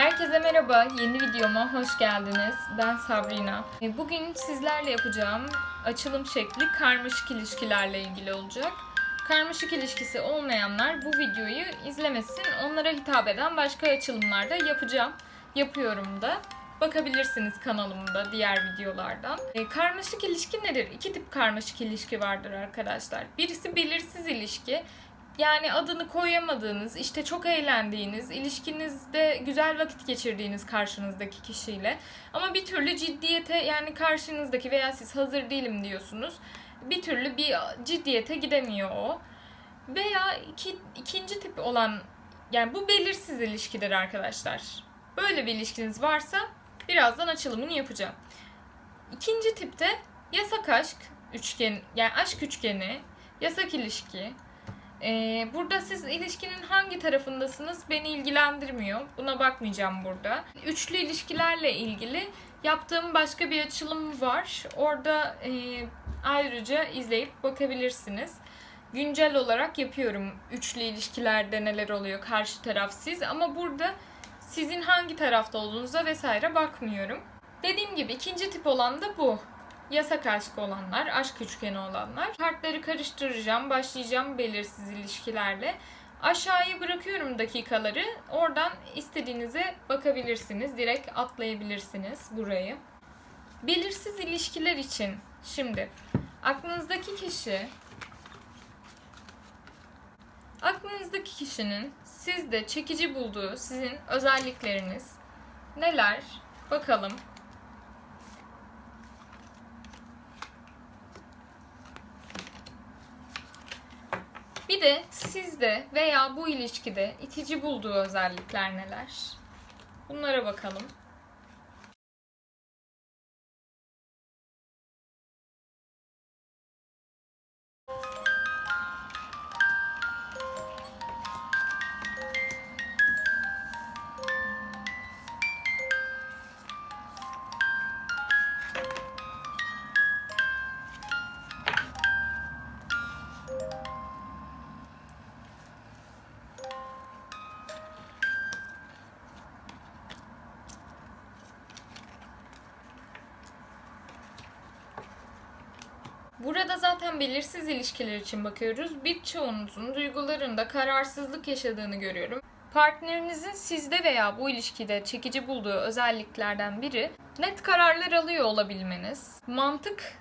Herkese merhaba, yeni videoma hoş geldiniz. Ben Sabrina. E, Bugün sizlerle yapacağım açılım şekli karmaşık ilişkilerle ilgili olacak. Karmaşık ilişkisi olmayanlar bu videoyu izlemesin. Onlara hitap eden başka açılımlar da yapacağım. Yapıyorum da. Bakabilirsiniz kanalımda diğer videolardan. E, karmaşık ilişki nedir? İki tip karmaşık ilişki vardır arkadaşlar. Birisi belirsiz ilişki. Yani adını koyamadığınız, işte çok eğlendiğiniz, ilişkinizde güzel vakit geçirdiğiniz karşınızdaki kişiyle ama bir türlü ciddiyete yani karşınızdaki veya siz hazır değilim diyorsunuz. Bir türlü bir ciddiyete gidemiyor o. Veya iki, ikinci tip olan yani bu belirsiz ilişkidir arkadaşlar. Böyle bir ilişkiniz varsa birazdan açılımını yapacağım. İkinci tipte yasak aşk üçgen yani aşk üçgeni, yasak ilişki, ee, burada siz ilişkinin hangi tarafındasınız beni ilgilendirmiyor. Buna bakmayacağım burada. Üçlü ilişkilerle ilgili yaptığım başka bir açılım var. Orada e, ayrıca izleyip bakabilirsiniz. Güncel olarak yapıyorum üçlü ilişkilerde neler oluyor karşı taraf siz ama burada sizin hangi tarafta olduğunuza vesaire bakmıyorum. Dediğim gibi ikinci tip olan da bu yasak aşk olanlar, aşk üçgeni olanlar. Kartları karıştıracağım, başlayacağım belirsiz ilişkilerle. Aşağıya bırakıyorum dakikaları. Oradan istediğinize bakabilirsiniz. Direkt atlayabilirsiniz burayı. Belirsiz ilişkiler için şimdi aklınızdaki kişi aklınızdaki kişinin sizde çekici bulduğu sizin özellikleriniz neler? Bakalım. De sizde veya bu ilişkide itici bulduğu özellikler neler? Bunlara bakalım. Zaten belirsiz ilişkiler için bakıyoruz. Birçoğunuzun duygularında kararsızlık yaşadığını görüyorum. Partnerinizin sizde veya bu ilişkide çekici bulduğu özelliklerden biri net kararlar alıyor olabilmeniz. Mantık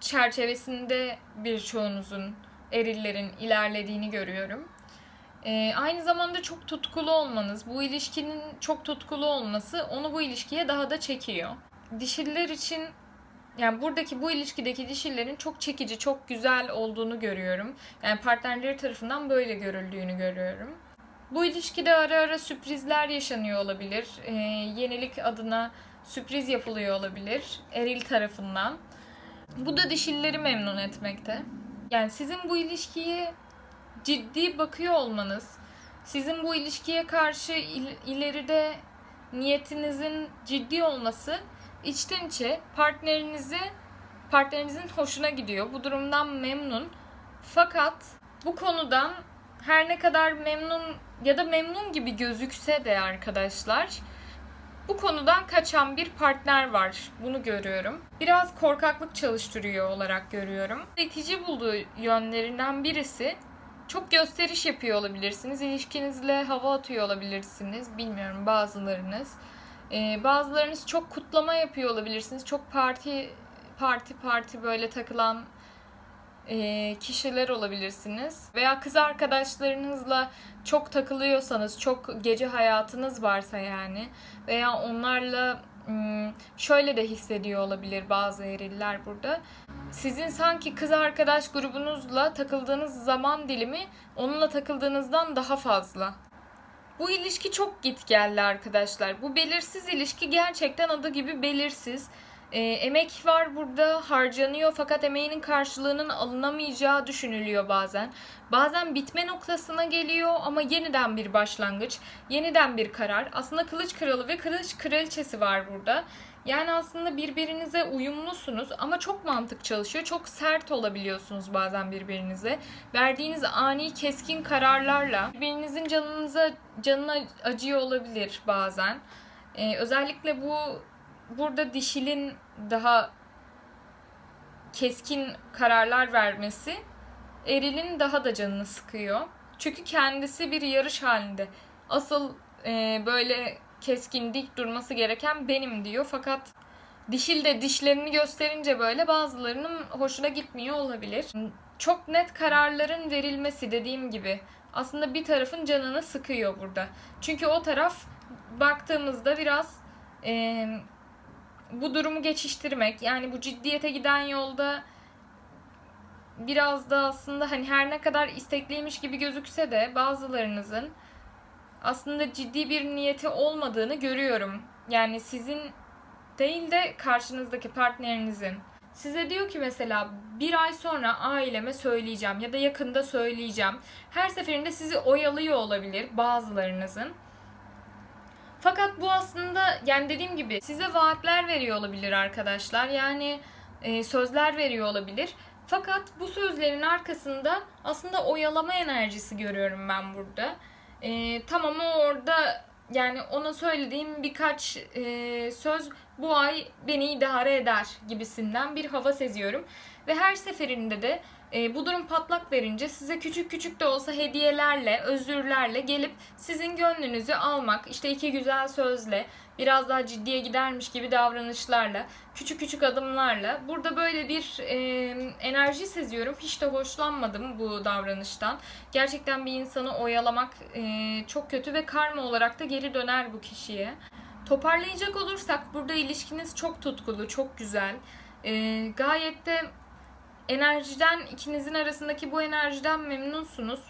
çerçevesinde birçoğunuzun erillerin ilerlediğini görüyorum. Ee, aynı zamanda çok tutkulu olmanız, bu ilişkinin çok tutkulu olması onu bu ilişkiye daha da çekiyor. Dişiller için yani buradaki bu ilişkideki dişillerin çok çekici, çok güzel olduğunu görüyorum. Yani partnerleri tarafından böyle görüldüğünü görüyorum. Bu ilişkide ara ara sürprizler yaşanıyor olabilir. Ee, yenilik adına sürpriz yapılıyor olabilir eril tarafından. Bu da dişilleri memnun etmekte. Yani sizin bu ilişkiye ciddi bakıyor olmanız, sizin bu ilişkiye karşı il- ileride niyetinizin ciddi olması içten içe partnerinizi partnerinizin hoşuna gidiyor. Bu durumdan memnun. Fakat bu konudan her ne kadar memnun ya da memnun gibi gözükse de arkadaşlar bu konudan kaçan bir partner var. Bunu görüyorum. Biraz korkaklık çalıştırıyor olarak görüyorum. İtici bulduğu yönlerinden birisi çok gösteriş yapıyor olabilirsiniz. İlişkinizle hava atıyor olabilirsiniz. Bilmiyorum bazılarınız. Ee, bazılarınız çok kutlama yapıyor olabilirsiniz. Çok parti parti parti böyle takılan e, kişiler olabilirsiniz. Veya kız arkadaşlarınızla çok takılıyorsanız, çok gece hayatınız varsa yani veya onlarla hmm, şöyle de hissediyor olabilir bazı eriller burada. Sizin sanki kız arkadaş grubunuzla takıldığınız zaman dilimi onunla takıldığınızdan daha fazla. Bu ilişki çok git geldi arkadaşlar. Bu belirsiz ilişki gerçekten adı gibi belirsiz. E, emek var burada harcanıyor fakat emeğinin karşılığının alınamayacağı düşünülüyor bazen. Bazen bitme noktasına geliyor ama yeniden bir başlangıç, yeniden bir karar. Aslında kılıç kralı ve kılıç kraliçesi var burada. Yani aslında birbirinize uyumlusunuz ama çok mantık çalışıyor. Çok sert olabiliyorsunuz bazen birbirinize. Verdiğiniz ani keskin kararlarla birbirinizin canınıza canına acıyor olabilir bazen. Ee, özellikle bu burada dişilin daha keskin kararlar vermesi erilin daha da canını sıkıyor. Çünkü kendisi bir yarış halinde. Asıl e, böyle keskin dik durması gereken benim diyor. Fakat dişil de dişlerini gösterince böyle bazılarının hoşuna gitmiyor olabilir. Çok net kararların verilmesi dediğim gibi aslında bir tarafın canını sıkıyor burada. Çünkü o taraf baktığımızda biraz e, bu durumu geçiştirmek yani bu ciddiyete giden yolda biraz da aslında hani her ne kadar istekliymiş gibi gözükse de bazılarınızın aslında ciddi bir niyeti olmadığını görüyorum. Yani sizin değil de karşınızdaki partnerinizin. Size diyor ki mesela bir ay sonra aileme söyleyeceğim ya da yakında söyleyeceğim. Her seferinde sizi oyalıyor olabilir bazılarınızın. Fakat bu aslında yani dediğim gibi size vaatler veriyor olabilir arkadaşlar. Yani e, sözler veriyor olabilir. Fakat bu sözlerin arkasında aslında oyalama enerjisi görüyorum ben burada. E, tamam o orada yani ona söylediğim birkaç e, söz bu ay beni idare eder gibisinden bir hava seziyorum. Ve her seferinde de e, bu durum patlak verince size küçük küçük de olsa hediyelerle, özürlerle gelip sizin gönlünüzü almak, işte iki güzel sözle, biraz daha ciddiye gidermiş gibi davranışlarla, küçük küçük adımlarla burada böyle bir e, enerji seziyorum. Hiç de hoşlanmadım bu davranıştan. Gerçekten bir insanı oyalamak e, çok kötü ve karma olarak da geri döner bu kişiye. Toparlayacak olursak burada ilişkiniz çok tutkulu, çok güzel. E, gayet de enerjiden ikinizin arasındaki bu enerjiden memnunsunuz.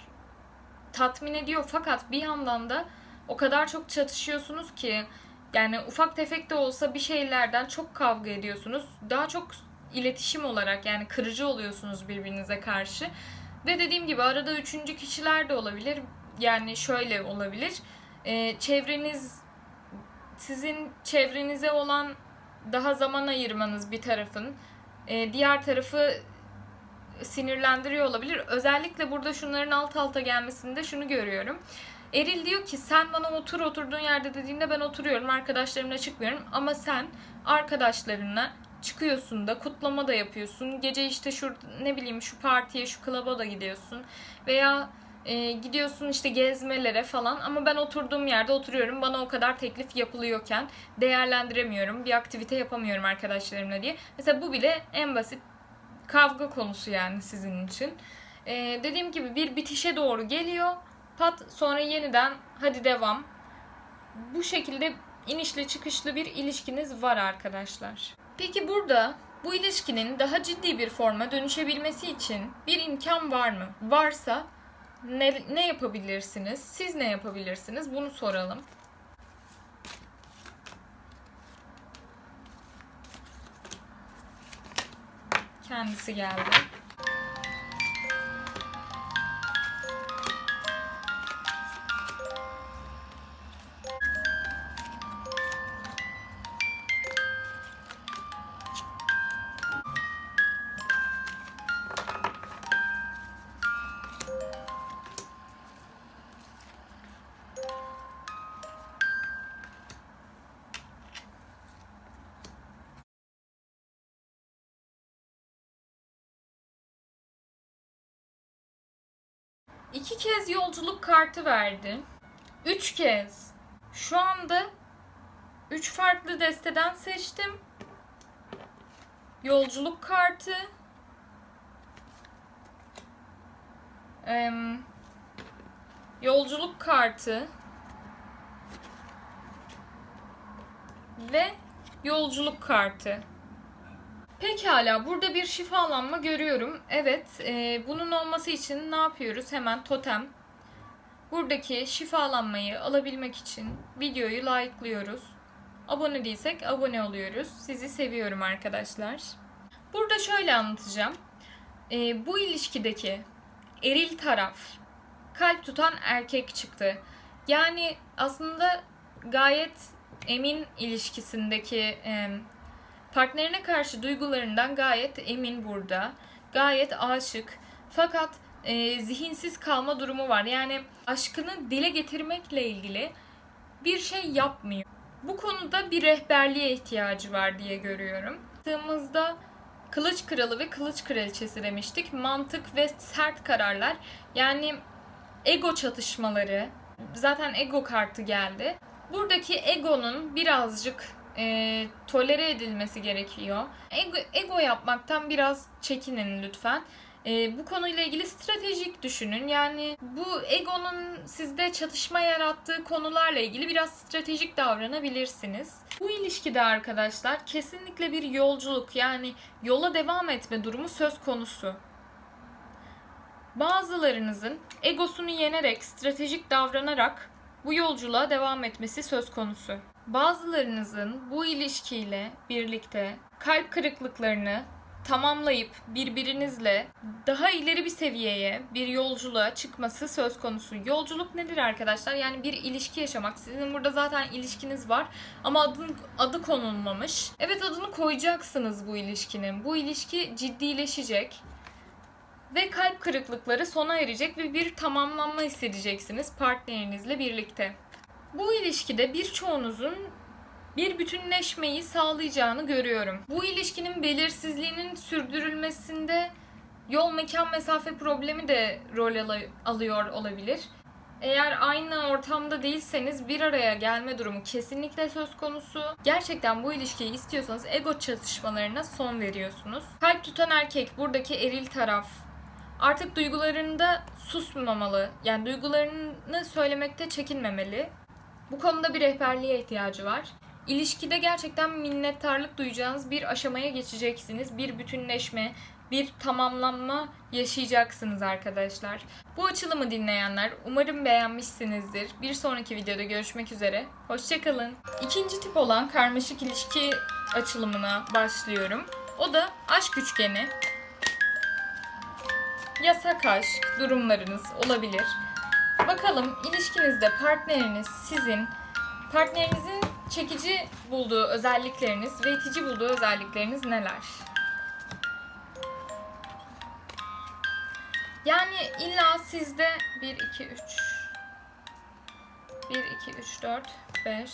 Tatmin ediyor fakat bir yandan da o kadar çok çatışıyorsunuz ki yani ufak tefek de olsa bir şeylerden çok kavga ediyorsunuz. Daha çok iletişim olarak yani kırıcı oluyorsunuz birbirinize karşı. Ve dediğim gibi arada üçüncü kişiler de olabilir. Yani şöyle olabilir. Ee, çevreniz sizin çevrenize olan daha zaman ayırmanız bir tarafın. Ee, diğer tarafı sinirlendiriyor olabilir. Özellikle burada şunların alt alta gelmesinde şunu görüyorum. Eril diyor ki sen bana otur oturduğun yerde dediğinde ben oturuyorum arkadaşlarımla çıkmıyorum ama sen arkadaşlarınla çıkıyorsun da kutlama da yapıyorsun. Gece işte şu ne bileyim şu partiye şu klaba da gidiyorsun veya e, gidiyorsun işte gezmelere falan ama ben oturduğum yerde oturuyorum. Bana o kadar teklif yapılıyorken değerlendiremiyorum. Bir aktivite yapamıyorum arkadaşlarımla diye. Mesela bu bile en basit kavga konusu yani sizin için. Ee, dediğim gibi bir bitişe doğru geliyor. Pat sonra yeniden hadi devam. Bu şekilde inişli çıkışlı bir ilişkiniz var arkadaşlar. Peki burada bu ilişkinin daha ciddi bir forma dönüşebilmesi için bir imkan var mı? Varsa ne, ne yapabilirsiniz? Siz ne yapabilirsiniz? Bunu soralım. Kendisi geldi. İki kez yolculuk kartı verdi. Üç kez. Şu anda üç farklı desteden seçtim. Yolculuk kartı. Ee, yolculuk kartı. Ve yolculuk kartı. Pekala burada bir şifalanma görüyorum. Evet e, bunun olması için ne yapıyoruz? Hemen totem. Buradaki şifalanmayı alabilmek için videoyu like'lıyoruz. Abone değilsek abone oluyoruz. Sizi seviyorum arkadaşlar. Burada şöyle anlatacağım. Ee, bu ilişkideki eril taraf kalp tutan erkek çıktı. Yani aslında gayet emin ilişkisindeki e, partnerine karşı duygularından gayet emin burada. Gayet aşık. Fakat e, zihinsiz kalma durumu var. Yani aşkını dile getirmekle ilgili bir şey yapmıyor. Bu konuda bir rehberliğe ihtiyacı var diye görüyorum. Baktığımızda Kılıç Kralı ve Kılıç Kraliçesi demiştik. Mantık ve sert kararlar. Yani ego çatışmaları. Zaten ego kartı geldi. Buradaki egonun birazcık e, tolere edilmesi gerekiyor. Ego, ego yapmaktan biraz çekinin lütfen. E, bu konuyla ilgili stratejik düşünün. Yani bu egonun sizde çatışma yarattığı konularla ilgili biraz stratejik davranabilirsiniz. Bu ilişkide arkadaşlar kesinlikle bir yolculuk yani yola devam etme durumu söz konusu. Bazılarınızın egosunu yenerek, stratejik davranarak bu yolculuğa devam etmesi söz konusu. Bazılarınızın bu ilişkiyle birlikte kalp kırıklıklarını tamamlayıp birbirinizle daha ileri bir seviyeye, bir yolculuğa çıkması söz konusu. Yolculuk nedir arkadaşlar? Yani bir ilişki yaşamak. Sizin burada zaten ilişkiniz var ama adın, adı konulmamış. Evet adını koyacaksınız bu ilişkinin. Bu ilişki ciddileşecek ve kalp kırıklıkları sona erecek ve bir tamamlanma hissedeceksiniz partnerinizle birlikte. Bu ilişkide birçoğunuzun bir bütünleşmeyi sağlayacağını görüyorum. Bu ilişkinin belirsizliğinin sürdürülmesinde yol mekan mesafe problemi de rol al- alıyor olabilir. Eğer aynı ortamda değilseniz bir araya gelme durumu kesinlikle söz konusu. Gerçekten bu ilişkiyi istiyorsanız ego çatışmalarına son veriyorsunuz. Kalp tutan erkek buradaki eril taraf artık duygularında susmamalı. Yani duygularını söylemekte çekinmemeli. Bu konuda bir rehberliğe ihtiyacı var. İlişkide gerçekten minnettarlık duyacağınız bir aşamaya geçeceksiniz. Bir bütünleşme, bir tamamlanma yaşayacaksınız arkadaşlar. Bu açılımı dinleyenler umarım beğenmişsinizdir. Bir sonraki videoda görüşmek üzere. Hoşçakalın. İkinci tip olan karmaşık ilişki açılımına başlıyorum. O da aşk üçgeni. Yasak aşk durumlarınız olabilir. Bakalım ilişkinizde partneriniz sizin partnerinizin çekici bulduğu özellikleriniz ve itici bulduğu özellikleriniz neler? Yani illa sizde 1 2 3 1 2 3 4 5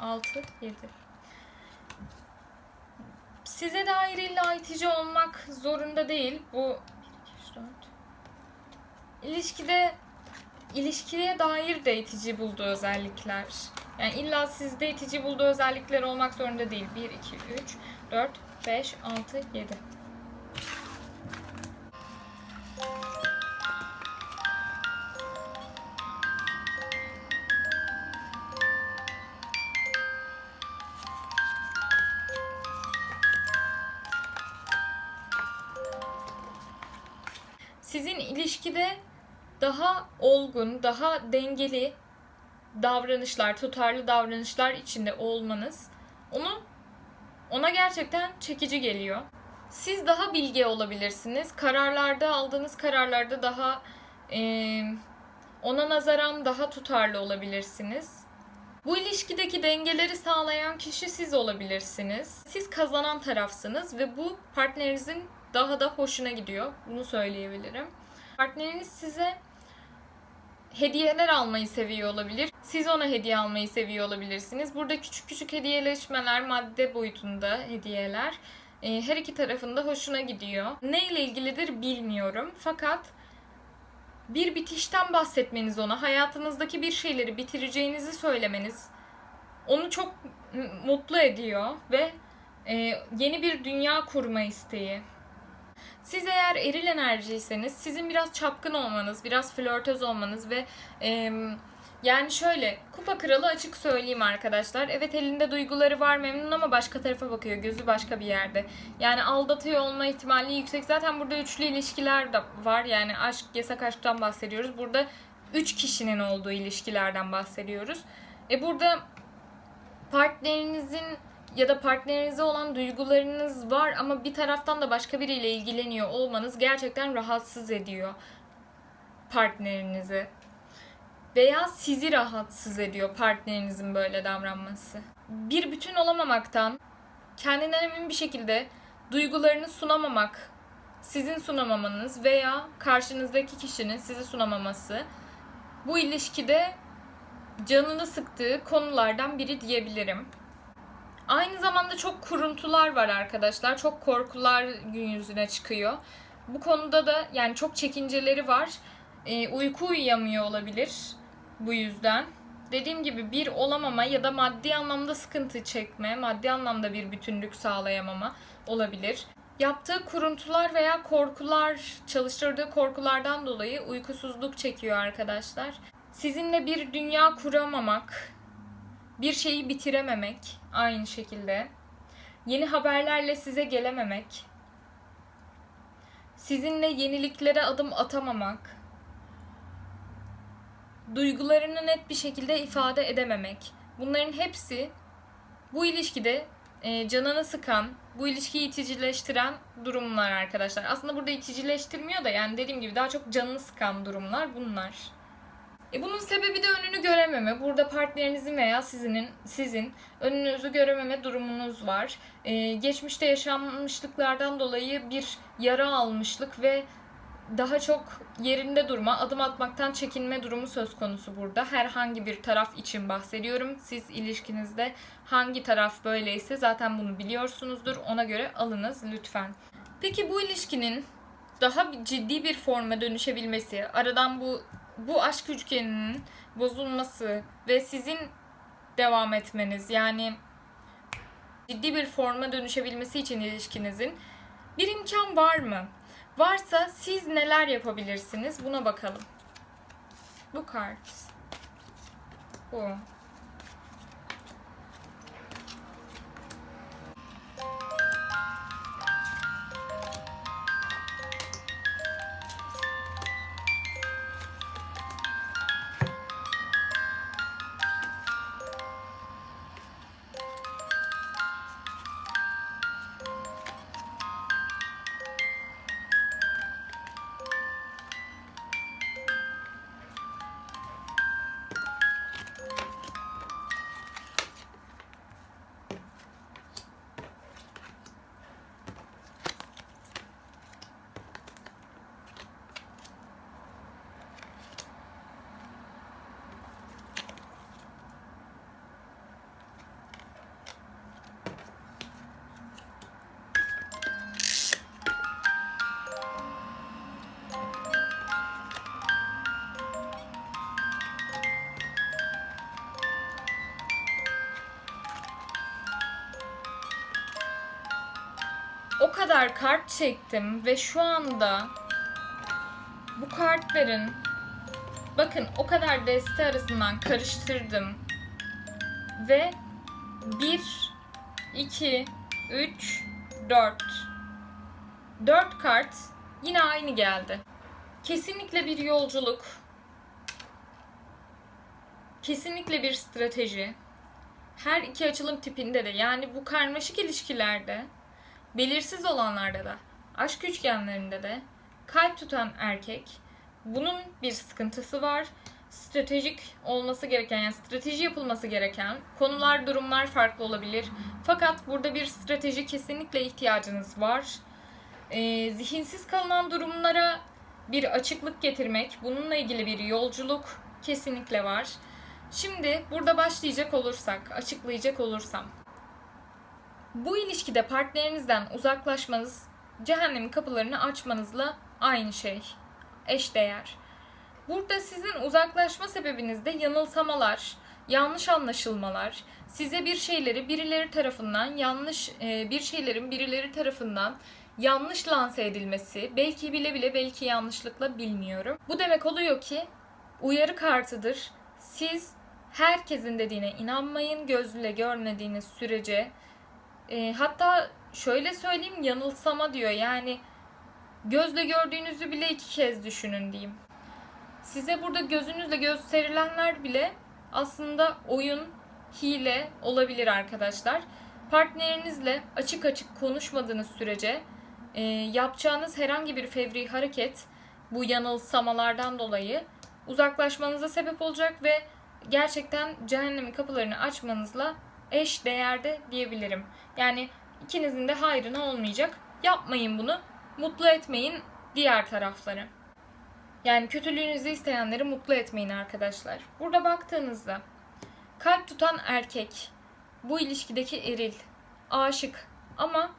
6 7 Size dair illa itici olmak zorunda değil. Bu 1 2 3 4 İlişkide ilişkiye dair de itici bulduğu özellikler. Yani illa sizde itici bulduğu özellikler olmak zorunda değil. 1, 2, 3, 4, 5, 6, 7. Sizin ilişkide daha olgun, daha dengeli davranışlar, tutarlı davranışlar içinde olmanız onu ona gerçekten çekici geliyor. Siz daha bilge olabilirsiniz. Kararlarda aldığınız kararlarda daha e, ona nazaran daha tutarlı olabilirsiniz. Bu ilişkideki dengeleri sağlayan kişi siz olabilirsiniz. Siz kazanan tarafsınız ve bu partnerinizin daha da hoşuna gidiyor. Bunu söyleyebilirim. Partneriniz size hediyeler almayı seviyor olabilir. Siz ona hediye almayı seviyor olabilirsiniz. Burada küçük küçük hediyeleşmeler, madde boyutunda hediyeler e, her iki tarafında hoşuna gidiyor. Ne ile ilgilidir bilmiyorum. Fakat bir bitişten bahsetmeniz ona, hayatınızdaki bir şeyleri bitireceğinizi söylemeniz onu çok mutlu ediyor ve e, yeni bir dünya kurma isteği. Siz eğer eril enerjiyseniz sizin biraz çapkın olmanız, biraz flörtöz olmanız ve e, yani şöyle kupa kralı açık söyleyeyim arkadaşlar. Evet elinde duyguları var memnun ama başka tarafa bakıyor. Gözü başka bir yerde. Yani aldatıyor olma ihtimali yüksek. Zaten burada üçlü ilişkiler de var. Yani aşk, yasak aşktan bahsediyoruz. Burada üç kişinin olduğu ilişkilerden bahsediyoruz. E burada partnerinizin ya da partnerinize olan duygularınız var ama bir taraftan da başka biriyle ilgileniyor olmanız gerçekten rahatsız ediyor partnerinizi. Veya sizi rahatsız ediyor partnerinizin böyle davranması. Bir bütün olamamaktan, kendinden emin bir şekilde duygularını sunamamak, sizin sunamamanız veya karşınızdaki kişinin sizi sunamaması bu ilişkide canını sıktığı konulardan biri diyebilirim. Aynı zamanda çok kuruntular var arkadaşlar. Çok korkular gün yüzüne çıkıyor. Bu konuda da yani çok çekinceleri var. Ee, uyku uyuyamıyor olabilir bu yüzden. Dediğim gibi bir olamama ya da maddi anlamda sıkıntı çekme, maddi anlamda bir bütünlük sağlayamama olabilir. Yaptığı kuruntular veya korkular, çalıştırdığı korkulardan dolayı uykusuzluk çekiyor arkadaşlar. Sizinle bir dünya kuramamak, bir şeyi bitirememek aynı şekilde. Yeni haberlerle size gelememek. Sizinle yeniliklere adım atamamak. Duygularını net bir şekilde ifade edememek. Bunların hepsi bu ilişkide e, canını sıkan, bu ilişkiyi iticileştiren durumlar arkadaşlar. Aslında burada iticileştirmiyor da yani dediğim gibi daha çok canını sıkan durumlar bunlar. E bunun sebebi de önünü görememe. Burada partnerinizin veya sizinin sizin önünüzü görememe durumunuz var. E, geçmişte yaşanmışlıklardan dolayı bir yara almışlık ve daha çok yerinde durma, adım atmaktan çekinme durumu söz konusu burada. Herhangi bir taraf için bahsediyorum. Siz ilişkinizde hangi taraf böyleyse zaten bunu biliyorsunuzdur. Ona göre alınız lütfen. Peki bu ilişkinin daha ciddi bir forma dönüşebilmesi, aradan bu bu aşk üçgeninin bozulması ve sizin devam etmeniz yani ciddi bir forma dönüşebilmesi için ilişkinizin bir imkan var mı? Varsa siz neler yapabilirsiniz? Buna bakalım. Bu kart. Bu. Kadar kart çektim ve şu anda bu kartların bakın o kadar deste arasından karıştırdım ve 1 2 3 4 4 kart yine aynı geldi. Kesinlikle bir yolculuk. Kesinlikle bir strateji. Her iki açılım tipinde de yani bu karmaşık ilişkilerde belirsiz olanlarda da, aşk üçgenlerinde de kalp tutan erkek bunun bir sıkıntısı var. Stratejik olması gereken yani strateji yapılması gereken konular, durumlar farklı olabilir. Fakat burada bir strateji kesinlikle ihtiyacınız var. Ee, zihinsiz kalınan durumlara bir açıklık getirmek, bununla ilgili bir yolculuk kesinlikle var. Şimdi burada başlayacak olursak, açıklayacak olursam. Bu ilişkide partnerinizden uzaklaşmanız cehennemin kapılarını açmanızla aynı şey. Eşdeğer. Burada sizin uzaklaşma sebebiniz de yanılsamalar, yanlış anlaşılmalar, size bir şeyleri birileri tarafından yanlış e, bir şeylerin birileri tarafından yanlış lanse edilmesi, belki bile bile belki yanlışlıkla bilmiyorum. Bu demek oluyor ki uyarı kartıdır. Siz herkesin dediğine inanmayın. Gözle görmediğiniz sürece e, hatta şöyle söyleyeyim yanılsama diyor. Yani gözle gördüğünüzü bile iki kez düşünün diyeyim. Size burada gözünüzle gösterilenler bile aslında oyun, hile olabilir arkadaşlar. Partnerinizle açık açık konuşmadığınız sürece e, yapacağınız herhangi bir fevri hareket bu yanılsamalardan dolayı uzaklaşmanıza sebep olacak ve gerçekten cehennemin kapılarını açmanızla eş değerde diyebilirim. Yani ikinizin de hayrına olmayacak. Yapmayın bunu. Mutlu etmeyin diğer tarafları. Yani kötülüğünüzü isteyenleri mutlu etmeyin arkadaşlar. Burada baktığınızda kalp tutan erkek, bu ilişkideki eril, aşık ama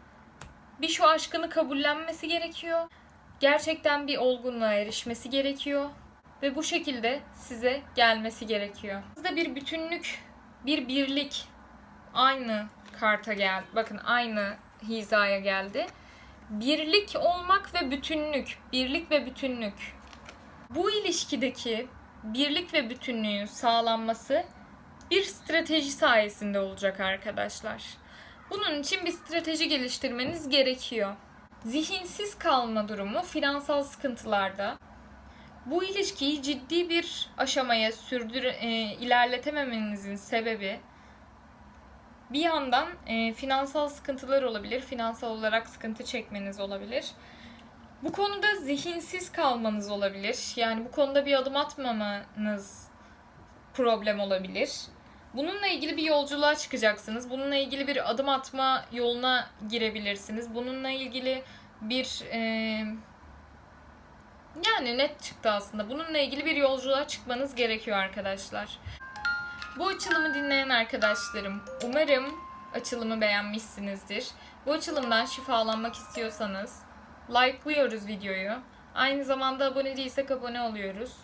bir şu aşkını kabullenmesi gerekiyor. Gerçekten bir olgunluğa erişmesi gerekiyor ve bu şekilde size gelmesi gerekiyor. Sizde bir bütünlük, bir birlik aynı karta geldi. Bakın aynı hizaya geldi. Birlik olmak ve bütünlük, birlik ve bütünlük. Bu ilişkideki birlik ve bütünlüğün sağlanması bir strateji sayesinde olacak arkadaşlar. Bunun için bir strateji geliştirmeniz gerekiyor. Zihinsiz kalma durumu finansal sıkıntılarda. Bu ilişkiyi ciddi bir aşamaya sürdür e, ilerletememenizin sebebi bir yandan e, finansal sıkıntılar olabilir, finansal olarak sıkıntı çekmeniz olabilir. Bu konuda zihinsiz kalmanız olabilir. Yani bu konuda bir adım atmamanız problem olabilir. Bununla ilgili bir yolculuğa çıkacaksınız. Bununla ilgili bir adım atma yoluna girebilirsiniz. Bununla ilgili bir e, yani net çıktı aslında. Bununla ilgili bir yolculuğa çıkmanız gerekiyor arkadaşlar. Bu açılımı dinleyen arkadaşlarım umarım açılımı beğenmişsinizdir. Bu açılımdan şifalanmak istiyorsanız like'lıyoruz videoyu. Aynı zamanda abone değilsek abone oluyoruz.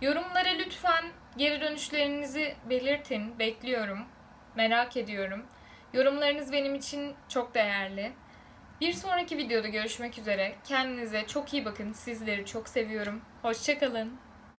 Yorumlara lütfen geri dönüşlerinizi belirtin. Bekliyorum. Merak ediyorum. Yorumlarınız benim için çok değerli. Bir sonraki videoda görüşmek üzere. Kendinize çok iyi bakın. Sizleri çok seviyorum. Hoşçakalın.